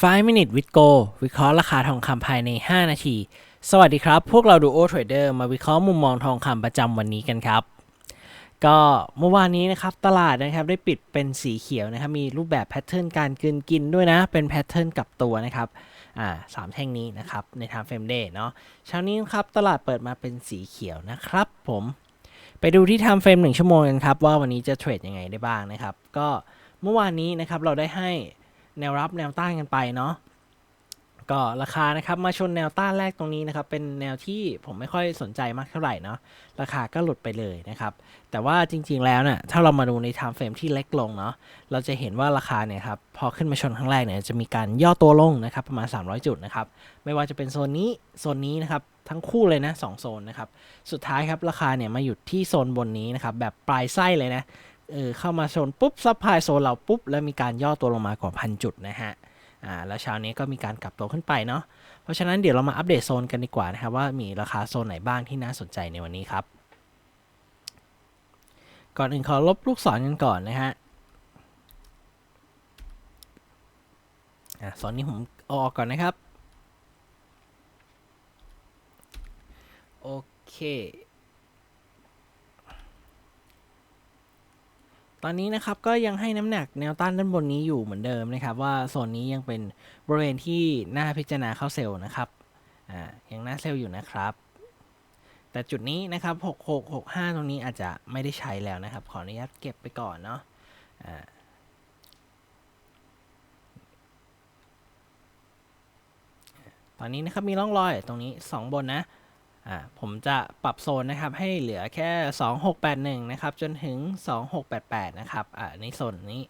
5 minute with go วิเคราะห์ราคาทองคำภายใน 5 นาที สวัสดีครับ พวกเราดูโอเทรดเดอร์มาวิเคราะห์มุมมองทองคำประจำวันนี้กันครับ ก็เมื่อวานนี้นะครับ ตลาดนะครับได้ปิดเป็นสีเขียวนะครับ มีรูปแบบแพทเทิร์นการกินกินด้วยนะ เป็นแพทเทิร์นกับตัวนะครับ อ่าสามแท่งนี้นะครับ ในทางเฟรมเดย์เนาะเช้านี้นะครับ ตลาดเปิดมาเป็นสีเขียวนะครับผม ไปดูที่ทำเฟรมหนึ่งชั่วโมงกันครับว่าวันนี้จะเทรดยังไงได้บ้างนะครับ ก็เมื่อวานนี้นะครับเราได้ให้ แนวรับแนวต้านกันไปเนาะก็ราคานะครับมาชนแนวต้านแรกตรงนี้นะครับเป็นแนวที่ผมไม่ค่อยสนใจมากเท่าไหร่เนาะราคาก็หลุดไปเลยนะครับแต่ว่าจริง ๆแล้วเนี่ยถ้าเรามาดูใน time frame ที่เล็กลงเนาะเราจะเห็นว่าราคาเนี่ยครับพอขึ้นมาชนครั้งแรกเนี่ยจะมีการย่อตัวลงนะครับประมาณ 300 จุดนะครับไม่ว่าจะเป็นโซนนี้โซนนี้นะครับทั้งคู่เลยนะสองโซนนะครับสุดท้ายครับราคาเนี่ยมาหยุดที่โซนบนนี้นะครับแบบปลายไส้เลยนะ เออเข้ามาโซนปุ๊บซับพลายโซนเราปุ๊บ แล้วมีการย่อตัวลงมากว่าพันจุดนะฮะอ่าแล้วเช้านี้ก็มีการกลับตัวขึ้นไปเนาะเพราะฉะนั้นเดี๋ยวเรามาอัปเดตโซนกันดีกว่านะครับว่ามีราคาโซนไหนบ้างที่น่าสนใจในวันนี้ครับ ก่อนอื่นขอลบลูกศรกันก่อนนะฮะอะโซนนี้ผมเอาออกก่อนนะครับโอเค อนนี้นะครับก็ยังให้น้ำหนักแนวต้านด้านบนนี้อยู่เหมือนเดิมนะครับ ว่าโซนนี้ยังเป็นบริเวณที่น่าพิจารณาเข้าเซลล์นะครับอ่ายังน่าเซลล์อยู่นะครับ แต่จุดนี้นะครับ 6665 ตรงนี้อาจจะไม่ได้ใช้แล้วนะครับ ขออนุญาตเก็บไปก่อนเนาะอ่าตอนนี้นะครับมีร่องรอยตรงนี้ 2 บนนะ ผมจะปรับโซนนะครับให้เหลือแค่ 2681 นะครับ จนถึง 2688 นะครับอ่าในโซนนี้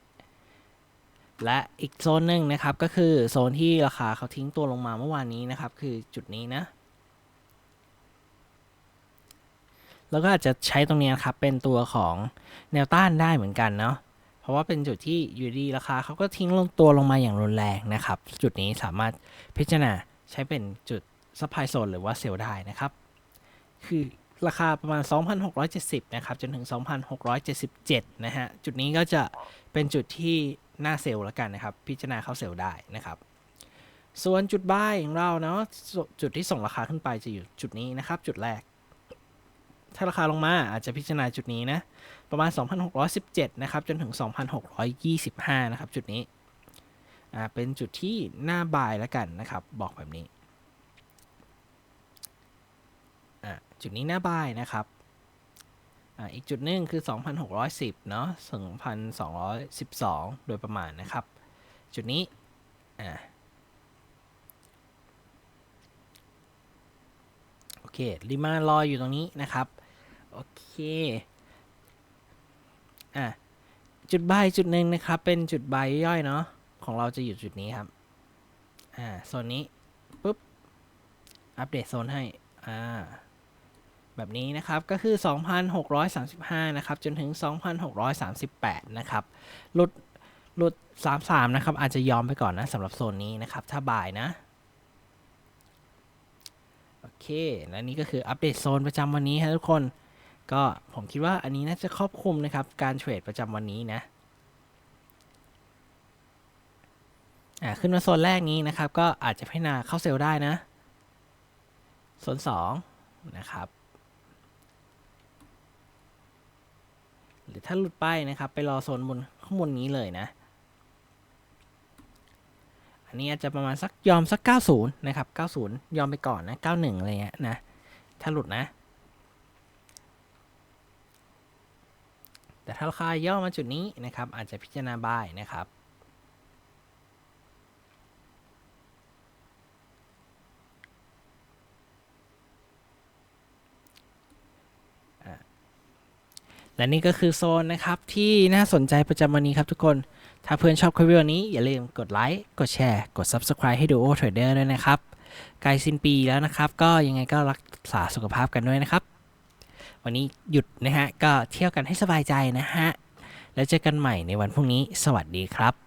และอีกโซนหนึ่งนะครับ ก็คือโซนที่ราคาเขาทิ้งตัวลงมาเมื่อวานนี้นะครับ คือจุดนี้นะ แล้วก็อาจจะใช้ตรงนี้นะครับ เป็นตัวของแนวต้านได้เหมือนกันเนาะเพราะว่าเป็นจุดที่อยู่ดีราคาเขาก็ทิ้งลงตัวลงมาอย่างรุนแรงนะครับ จุดนี้สามารถพิจารณาใช้เป็นจุดซัพพลายโซนหรือว่าเซลล์ได้นะครับ คือราคาประมาณ 2,670 นะครับ จนถึง 2,677 นะฮะ จุดนี้ก็จะเป็นจุดที่หน้าเซลล์แล้วกันนะครับ พิจารณาเข้าเซลล์ได้นะครับ ส่วนจุดบ้ายของเราเนาะจุจุดที่ส่งราคาขึ้นไปจะอยู่จุดนี้นะครับ จุดแรก ถ้าราคาลงมาอาจจะพิจารณาจุดนี้นะ ประมาณ 2,617 นะครับ จนถึง 2,625 นะครับ จุดนี้ อ่า เป็นจุดที่หน้าบายแล้วกันนะครับ บอกแบบนี้ อะ จุดนี้หน้าบ้ายนะครับอีกจุดหนึ่งคือ 2,610 เนาะ2,212 โดยประมาณนะครับ จุดนี้โอเคริมารออยู่ตรงนี้นะครับ โอเคอะจุดบายจุดหนึ่งนะครับ เป็นจุดบายย่อยเนาะของเราจะอยู่จุดนี้ครับ อ่า โซนนี้ ปุ๊บ อัปเดตโซนให้ อ่า แบบนี้นะครับก็คือ 2,635 นะครับ จนถึง 2,638 นะครับ หลุดหลุด 33 นะครับ อาจจะยอมไปก่อนนะสำหรับโซนนี้นะครับ ถ้าบ่ายนะ โอเค และนี่ก็คืออัปเดตโซนประจำวันนี้ครับทุกคน ก็ผมคิดว่าอันนี้น่าจะครอบคลุมนะครับ การเทรดประจำวันนี้นะอ่าขึ้นมาโซนแรกนี้นะครับ ก็อาจจะพิจารณาเข้าเซลล์ได้นะ โซน 2 นะครับ หรือถ้าหลุดไปนะครับ ไปรอโซนบนข้างบนนี้เลยนะ อันนี้อาจจะประมาณสักยอมสัก 90 นะครับ 90 ยอมไปก่อนนะ 91 อะไรเงี้ยนะ ถ้าหลุดนะ แต่ถ้าราคาย่อมาจุดนี้นะครับ อาจจะพิจารณาบายนะครับ และนี่ก็คือโซนนะครับที่น่าสนใจประจำวันนี้ครับทุกคน ถ้าเพื่อนชอบคลิปวิดีโอนี้อย่าลืมกดไลค์ กดแชร์ กด Subscribe ให้ดูโอเทรดเดอร์ด้วยนะครับ ใกล้สิ้นปีแล้วนะครับ ก็ยังไงก็รักษาสุขภาพกันด้วยนะครับ วันนี้หยุดนะฮะ ก็เที่ยวกันให้สบายใจนะฮะ แล้วเจอกันใหม่ในวันพรุ่งนี้ สวัสดีครับ